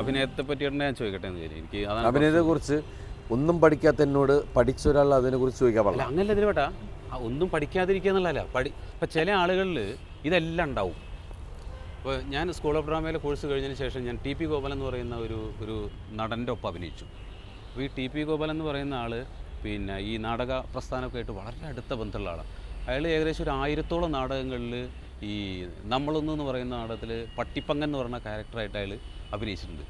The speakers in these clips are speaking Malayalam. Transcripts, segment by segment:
അഭിനയത്തെ പറ്റിയിട്ട് ഞാൻ ചോദിക്കട്ടെ എന്ന് വിചാരിച്ചു എനിക്ക് അതാണ് അഭിനയത്തെ കുറിച്ച് ഒന്നും പഠിക്കാത്ത എന്നോട് പഠിച്ച ഒരാൾ അതിനെ കുറിച്ച് ചോദിക്കാൻ അല്ല അങ്ങനെ അങ്ങനല്ല ഇതിന് വേട്ടാ. ആ, ഒന്നും പഠിക്കാതിരിക്കുക എന്നുള്ളതല്ല. പഠി ഇപ്പം ചില ആളുകളിൽ ഇതെല്ലാം ഉണ്ടാവും. ഇപ്പോൾ ഞാൻ സ്കൂൾ ഓഫ് ഡ്രാമയിലെ കോഴ്സ് കഴിഞ്ഞതിന് ശേഷം ഞാൻ ടി പി ഗോപാലൻ എന്ന് പറയുന്ന ഒരു ഒരു നടന്റെ ഒപ്പം അഭിനയിച്ചു. അപ്പോൾ ഈ ടി പി ഗോപാലൻ എന്ന് പറയുന്ന ആൾ പിന്നെ ഈ നാടക പ്രസ്ഥാനമൊക്കെ ആയിട്ട് വളരെ അടുത്ത ബന്ധമുള്ള ആളാണ് അയാൾ ഏകദേശം ഒരു ആയിരത്തോളം നാടകങ്ങളിൽ ഈ നമ്മളൊന്ന് എന്ന് പറയുന്ന നാടകത്തിൽ പട്ടിപ്പങ്കൻ എന്ന് പറയുന്ന ക്യാരക്ടറായിട്ട് അയാൾ അഭിനയിച്ചിട്ടുണ്ട്.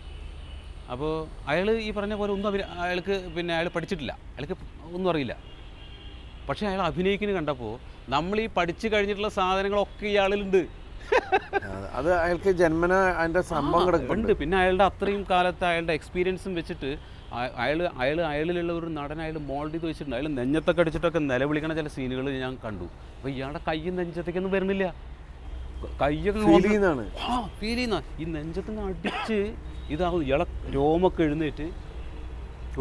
അപ്പോൾ അയാൾ ഈ പറഞ്ഞ പോലെ ഒന്നും അഭിന അയാൾക്ക് പിന്നെ അയാൾ പഠിച്ചിട്ടില്ല. അയാൾക്ക് ഒന്നും അറിയില്ല. പക്ഷേ അയാൾ അഭിനയിക്കുന്നത് കണ്ടപ്പോൾ നമ്മൾ ഈ പഠിച്ചു കഴിഞ്ഞിട്ടുള്ള സാധനങ്ങളൊക്കെ ഇയാളിലുണ്ട്. അത് അയാൾക്ക് ജന്മന അതിന്റെ സംഭവം ഉണ്ട്. പിന്നെ അയാളുടെ അത്രയും കാലത്ത് അയാളുടെ എക്സ്പീരിയൻസും വെച്ചിട്ട് അയാൾ അയാൾ അയാളിലുള്ള ഒരു നടൻ അയാൾ മോൾഡ് ചെയ്ത് വെച്ചിട്ടുണ്ട്. അയാൾ നെഞ്ഞത്തൊക്കെ അടിച്ചിട്ടൊക്കെ നിലവിളിക്കണ ചില സീനുകൾ ഞാൻ കണ്ടു. അപ്പോൾ ഇയാളുടെ കൈ നെഞ്ചത്തേക്കൊന്നും വരുന്നില്ല. കയ്യൊക്കെ ആ ഫീൽ ചെയ്യുന്ന. ഈ നെഞ്ചത്തുനിന്ന് അടിച്ച് ഇതാവും ഇള രോമൊക്കെ എഴുന്നേറ്റ്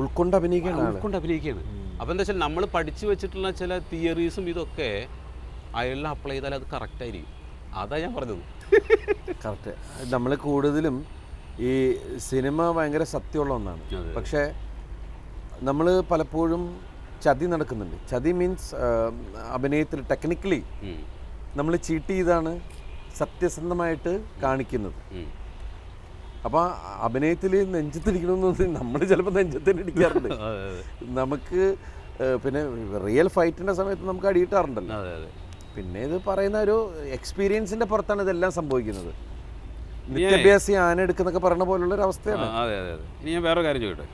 ഉൾക്കൊണ്ട് അഭിനയിക്കുകയാണ് ഉൾക്കൊണ്ട് അഭിനയിക്കുകയാണ്. അപ്പോൾ എന്താ വെച്ചാൽ നമ്മൾ പഠിച്ചു വെച്ചിട്ടുള്ള ചില തിയറീസും ഇതൊക്കെ അയാളിൽ അപ്ലൈ ചെയ്താൽ അത് കറക്റ്റായിരിക്കും അതാ ഞാൻ പറഞ്ഞത്. കറക്റ്റ് നമ്മൾ കൂടുതലും ഈ സിനിമ ഭയങ്കര സത്യമുള്ള ഒന്നാണ്. പക്ഷേ നമ്മൾ പലപ്പോഴും ചതി നടക്കുന്നുണ്ട്. ചതി മീൻസ് അഭിനയത്തിൽ ടെക്നിക്കലി നമ്മൾ ചീട്ട് ചെയ്താണ്. സത്യസന്ധമായിട്ട് കാണിക്കുന്നത്. അപ്പൊ അപ്പോൾ അഭിനയത്തിൽ നെഞ്ചത്തിരിക്കണമെന്ന് നമ്മൾ ചിലപ്പോൾ നെഞ്ചത്തിന് ഇടിക്കാറുണ്ട്. നമുക്ക് പിന്നെ റിയൽ ഫൈറ്റിന്റെ സമയത്ത് നമുക്ക് അടിയിട്ടാറുണ്ടല്ലോ. പിന്നെ ഇത് പറയുന്ന ഒരു എക്സ്പീരിയൻസിന്റെ പുറത്താണ് ഇതെല്ലാം സംഭവിക്കുന്നത്. നിത്യാഭ്യാസി ആന എടുക്കുന്നൊക്കെ പറയുന്ന പോലുള്ള ഒരു അവസ്ഥയാണ്. അതെ അതെ അതെ. ഇനി ഞാൻ വേറെ കാര്യം ചോദിക്കട്ടെ?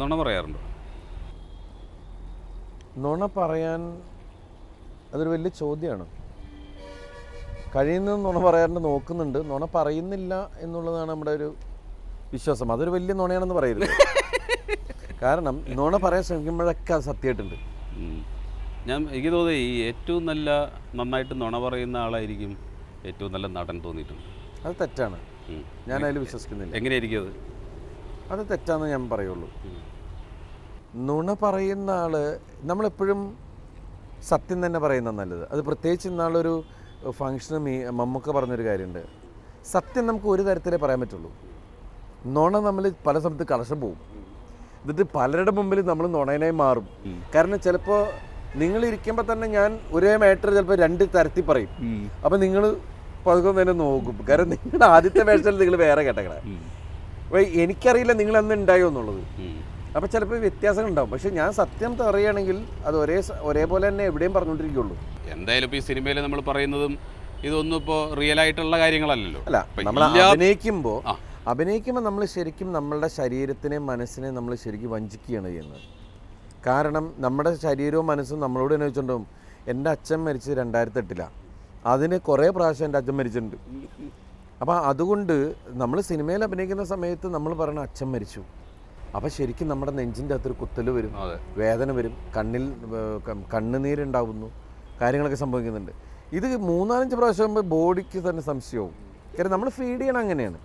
നുണ പറയാറുണ്ടോ? നുണ പറയാൻ അതൊരു വലിയ ചോദ്യമാണ്. കഴിയുന്നത് നുണ പറയാറുണ്ട് നോക്കുന്നുണ്ട്. നുണ പറയുന്നില്ല എന്നുള്ളതാണ് നമ്മുടെ ഒരു വിശ്വാസം. അതൊരു വലിയ നുണയാണെന്ന് പറയരുത്. കാരണം നുണ പറയാൻ ശ്രമിക്കുമ്പോഴൊക്കെ അത് സത്യമായിട്ടുണ്ട്. ഞാൻ എനിക്ക് തോന്നി ഈ ഏറ്റവും നല്ല നന്നായിട്ട് നുണ പറയുന്ന ആളായിരിക്കും ഏറ്റവും നല്ല നടൻ തോന്നിയിട്ടുണ്ട്. അത് തെറ്റാണ്. ഞാൻ അതിൽ വിശ്വസിക്കുന്നില്ല. എങ്ങനെയായിരിക്കും അത്? അത് തെറ്റാന്ന് ഞാൻ പറയുള്ളൂ. നുണ പറയുന്ന ആൾ നമ്മളെപ്പോഴും സത്യം തന്നെ പറയുന്ന നല്ലത്. അത് പ്രത്യേകിച്ച് ഇന്നാളൊരു ഫങ്ഷന് മീ മമ്മൊക്കെ പറഞ്ഞൊരു കാര്യമുണ്ട് സത്യം നമുക്ക് ഒരു തരത്തിലേ പറയാൻ പറ്റുള്ളൂ. നുണ നമ്മൾ പല സമയത്ത് കളശം പോവും. എന്നിട്ട് പലരുടെ മുമ്പിൽ നമ്മൾ നുണയനായി മാറും. കാരണം ചിലപ്പോൾ നിങ്ങൾ ഇരിക്കുമ്പോൾ തന്നെ ഞാൻ ഒരേ മാറ്റർ ചിലപ്പോൾ രണ്ട് തരത്തിൽ പറയും. അപ്പം നിങ്ങൾ പതുക്കെ തന്നെ നോക്കും. കാരണം നിങ്ങളുടെ ആദ്യത്തെ വേഷത്തിൽ നിങ്ങൾ വേറെ കേട്ടക്കട എനിക്കറിയില്ല നിങ്ങൾ അന്ന് ഉണ്ടായോ എന്നുള്ളത്. അപ്പോൾ ചിലപ്പോൾ വ്യത്യാസങ്ങൾ ഉണ്ടാവും. പക്ഷേ ഞാൻ സത്യം പറയുകയാണെങ്കിൽ അത് ഒരേ ഒരേപോലെ തന്നെ എവിടെയും പറഞ്ഞുകൊണ്ടിരിക്കുള്ളൂ എന്തായാലും ഇപ്പോൾ ഈ സിനിമയിൽ നമ്മൾ പറയുന്നതും ഇതൊന്നും ഇപ്പോൾ റിയൽ ആയിട്ടുള്ള കാര്യങ്ങളല്ലല്ലോ. അല്ല നമ്മൾ അഭിനയിക്കുമ്പോൾ അഭിനയിക്കുമ്പോൾ നമ്മൾ ശരിക്കും നമ്മളുടെ ശരീരത്തിനെ മനസ്സിനെ നമ്മൾ ശരിക്കും വഞ്ചിക്കുകയാണ് ചെയ്യുന്നത്. കാരണം നമ്മുടെ ശരീരവും മനസ്സും നമ്മളോട് തന്നെ വെച്ചിട്ടുണ്ടാവും. എന്റെ അച്ഛൻ മരിച്ചത് രണ്ടായിരത്തി എട്ടിലാണ് അതിന് കുറേ പ്രാവശ്യം എന്റെ അച്ഛൻ മരിച്ചിട്ടുണ്ട്. അപ്പോൾ അതുകൊണ്ട് നമ്മൾ സിനിമയിൽ അഭിനയിക്കുന്ന സമയത്ത് നമ്മൾ പറയണ അച്ഛൻ മരിച്ചു. അപ്പോൾ ശരിക്കും നമ്മുടെ നെഞ്ചിന്റെ അകത്തൊരു കുത്തൽ വരും. വേദന വരും. കണ്ണിൽ കണ്ണുനീരുണ്ടാവുന്നു. കാര്യങ്ങളൊക്കെ സംഭവിക്കുന്നുണ്ട്. ഇത് മൂന്നാലഞ്ച് പ്രാവശ്യം ബോഡിക്ക് തന്നെ സംശയവും. കാര്യം നമ്മൾ ഫീഡ് ചെയ്യണം അങ്ങനെയാണ്.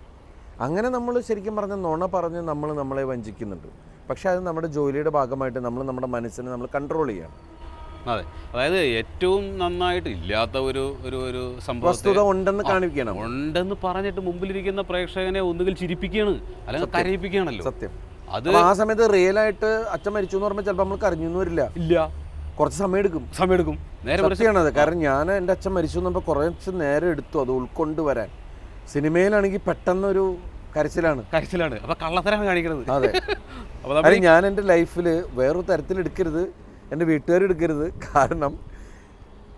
അങ്ങനെ നമ്മൾ ശരിക്കും പറഞ്ഞ നുണ പറഞ്ഞ് നമ്മൾ നമ്മളെ വഞ്ചിക്കുന്നുണ്ട്. പക്ഷേ അത് നമ്മുടെ ജോലിയുടെ ഭാഗമായിട്ട് നമ്മൾ നമ്മുടെ മനസ്സിനെ നമ്മൾ കൺട്രോൾ ചെയ്യണം. അതെ. അതായത് ഏറ്റവും നന്നായിട്ട് ഇല്ലാത്ത ഒരു ഒരു ഒരു സംഭവം ഉണ്ടെന്ന് കാണിക്കണം ഉണ്ടെന്ന് പറഞ്ഞിട്ട് മുമ്പിലിരിക്കുന്ന പ്രേക്ഷകനെ ഒന്നുകിൽ ചിരിപ്പിക്കുകയാണ് അല്ലെങ്കിൽ കരയിപ്പിക്കുകയാണല്ലോ. സത്യം. അത് ആ സമയത്ത് റിയൽ ആയിട്ട് അച്ഛൻ മരിച്ചു എന്ന് പറയുമ്പോൾ ചിലപ്പോൾ നമ്മൾ കരഞ്ഞൊന്നും എന്ന് വരില്ല. ഇല്ല. കുറച്ച് സമയം എടുക്കും സമയമെടുക്കും. നേരെ മറിച്ച് സത്യമാണത് കാരണം ഞാൻ എന്റെ അച്ഛൻ മരിച്ചു എന്നപ്പോൾ കുറച്ച് നേരം എടുത്തു അത് ഉൾക്കൊണ്ട് വരാൻ. സിനിമയിലാണെങ്കിൽ പെട്ടെന്നൊരു കരച്ചിലാണ്. കരച്ചിലാണ്. അപ്പൊ കള്ളത്തരാണ് കാണിക്കുന്നത് അതെ. അപ്പൊ ഞാൻ എന്റെ ലൈഫിൽ വേറൊരു തരത്തിൽ എടുക്കരുത് എന്റെ വീട്ടുകാർ എടുക്കരുത്. കാരണം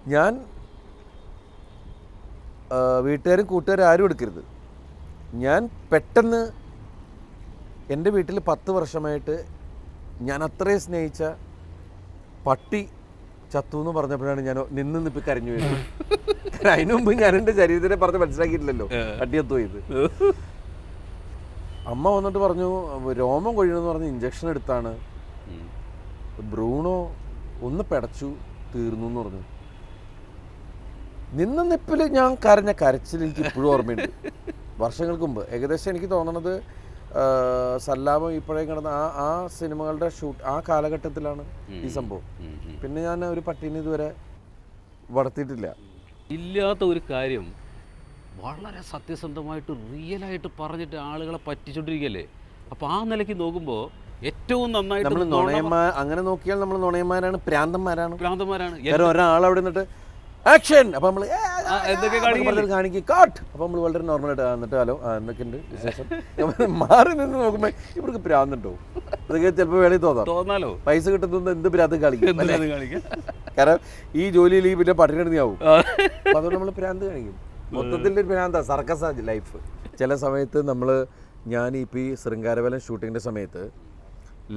ഞാൻ വീട്ടുകാരും കൂട്ടുകാരും ആരും എടുക്കരുത്. ഞാൻ പെട്ടെന്ന് എന്റെ വീട്ടിൽ പത്ത് വർഷമായിട്ട് ഞാൻ അത്രയും സ്നേഹിച്ച പട്ടി ചത്തു എന്ന് പറഞ്ഞപ്പോഴാണ് ഞാൻ നിന്ന് നിപ്പി കരഞ്ഞു വരുന്നത് അതിനു മുമ്പ് ഞാൻ എന്റെ ശരീരത്തിനെ പറഞ്ഞ് മനസ്സിലാക്കിയിട്ടില്ലല്ലോ. പട്ടി ചത്തു പോയത്. അമ്മ വന്നിട്ട് പറഞ്ഞു രോമം കൊഴിയണമെന്ന് പറഞ്ഞ് ഇഞ്ചക്ഷൻ എടുത്താണ്. ബ്രൂണോ ഒന്ന് പെടച്ചു തീർന്നു എന്ന് പറഞ്ഞു. നിന്ന നിപ്പിൽ ഞാൻ കരഞ്ഞ കരച്ചിൽ എനിക്ക് ഇപ്പോഴും ഓർമ്മയുണ്ട്. വർഷങ്ങൾക്ക് മുമ്പ്. ഏകദേശം എനിക്ക് തോന്നണത് സല്ലാപം ഇപ്പോഴേ കിടന്ന ആ ആ സിനിമകളുടെ ഷൂട്ട് ആ കാലഘട്ടത്തിലാണ് ഈ സംഭവം. പിന്നെ ഞാൻ ഒരു പട്ടീനെ ഇതുവരെ വളർത്തിയിട്ടില്ല. ഇല്ലാത്ത ഒരു കാര്യം വളരെ സത്യസന്ധമായിട്ട് റിയലായിട്ട് പറഞ്ഞിട്ട് ആളുകളെ പറ്റിച്ചോണ്ടിരിക്കല്ലേ? അപ്പോൾ ആ നിലയ്ക്ക് നോക്കുമ്പോൾ ഏറ്റവും നന്നായിട്ട് നമ്മൾ നുണയന്മാർ അങ്ങനെ നോക്കിയാൽ നമ്മൾ നുണയന്മാരാണ് പ്രാന്തന്മാരാണ്. പ്രാന്തന്മാരാണ്. ഒരാൾ അവിടെ നിന്നിട്ട് ആക്ഷൻ അപ്പൊ നമ്മൾ എന്തൊക്കെ? കാണിക്കും. കാട്ട് അപ്പോൾ നമ്മൾ വളരെ നോർമലായിട്ട് എന്നിട്ട് ഹലോ എന്തൊക്കെയുണ്ട് വിശേഷം? മാറി നിന്ന് നോക്കുമ്പോൾ ഇവർക്ക് പ്രാന്തുണ്ടോ? അതൊക്കെ ചിലപ്പോൾ വേളയിൽ തോന്നാം. തോന്നാലോ? പൈസ കിട്ടുന്നത് എന്ത് ഭ്രാന്ത് കളിക്കും? കാരണം ഈ ജോലിയിൽ ഈ പിന്നെ പട്ടിണിയാവും അതുകൊണ്ട് നമ്മൾ പ്രാന്ത് കാണിക്കും. മൊത്തത്തിൽ ഒരു സർക്കസ് സർക്കസാ ലൈഫ് ചില സമയത്ത് നമ്മൾ ഞാൻ ഇപ്പൊ ഈ ശൃംഗാരവലം ഷൂട്ടിങ്ങിന്റെ സമയത്ത്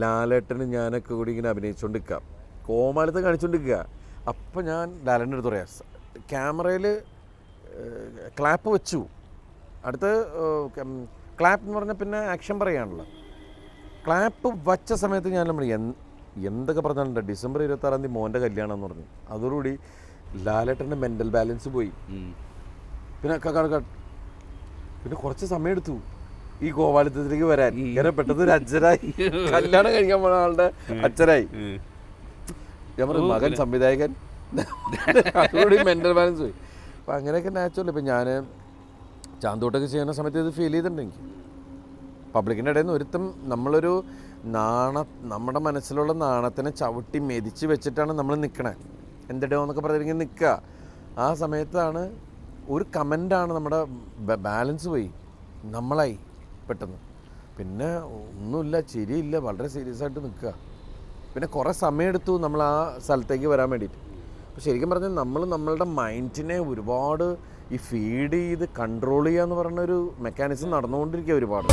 ലാലേട്ടന് ഞാനൊക്കെ കൂടി ഇങ്ങനെ അഭിനയിച്ചോണ്ടിരിക്കാം. കോമാലത്ത് കാണിച്ചുകൊണ്ടിരിക്കുക അപ്പം ഞാൻ ഡാലന്റെ അടുത്ത് പറയാം. ക്യാമറയിൽ ക്ലാപ്പ് വെച്ചു. അടുത്ത് ക്ലാപ്പ് എന്ന് പറഞ്ഞാൽ പിന്നെ ആക്ഷൻ പറയാണല്ലോ ക്ലാപ്പ് വച്ച സമയത്ത് ഞാൻ നമ്മൾ എന്തൊക്കെ പറഞ്ഞിട്ടുണ്ട് ഡിസംബർ ഇരുപത്തി ആറാം തീയതി മോന്റെ കല്യാണം എന്ന് പറഞ്ഞു. അതോടുകൂടി ലാലേട്ടന്റെ മെന്റൽ ബാലൻസ് പോയി. പിന്നെ പിന്നെ കുറച്ച് സമയം എടുത്തു ഈ ഗോപാലത്തിലേക്ക് വരാൻ. ഇങ്ങനെ പെട്ടെന്ന് ഒരു അച്ഛനായി കല്യാണം കഴിക്കാൻ പോണ ആളുടെ അച്ഛനായി. ഞാൻ പറഞ്ഞു മകൻ സംവിധായകൻ. അതുകൂടി മെന്റൽ ബാലൻസ് പോയി. അപ്പം അങ്ങനെയൊക്കെ നാച്ചുറൽ ഇപ്പം ഞാൻ ചാന്തോട്ടൊക്കെ ചെയ്യുന്ന സമയത്ത് ഇത് ഫീൽ ചെയ്തിട്ടുണ്ട് എനിക്ക് പബ്ലിക്കിന്റെ ഇടയിൽ നിന്ന് ഒരുത്തം നമ്മളൊരു നാണ നമ്മുടെ മനസ്സിലുള്ള നാണത്തിനെ ചവിട്ടി മെതിച്ച് വെച്ചിട്ടാണ് നമ്മൾ നിൽക്കണേ എന്തിടോ എന്നൊക്കെ പറഞ്ഞിരിക്കും നിൽക്കുക ആ സമയത്താണ് ഒരു കമന്റാണ് നമ്മുടെ ബാലൻസ് പോയി. നമ്മളായി പെട്ടെന്ന്. പിന്നെ ഒന്നുമില്ല ചിരിയില്ല വളരെ സീരിയസ് ആയിട്ട് നിൽക്കുക പിന്നെ കുറേ സമയമെടുത്തു നമ്മൾ ആ സ്ഥലത്തേക്ക് വരാൻ വേണ്ടിയിട്ട്. അപ്പോൾ ശരിക്കും പറഞ്ഞാൽ നമ്മൾ നമ്മളുടെ മൈൻഡിനെ ഒരുപാട് ഈ ഫീഡ് ചെയ്ത് കൺട്രോൾ ചെയ്യുക എന്ന് പറയുന്ന ഒരു മെക്കാനിസം നടന്നുകൊണ്ടിരിക്കുക ഒരുപാട്.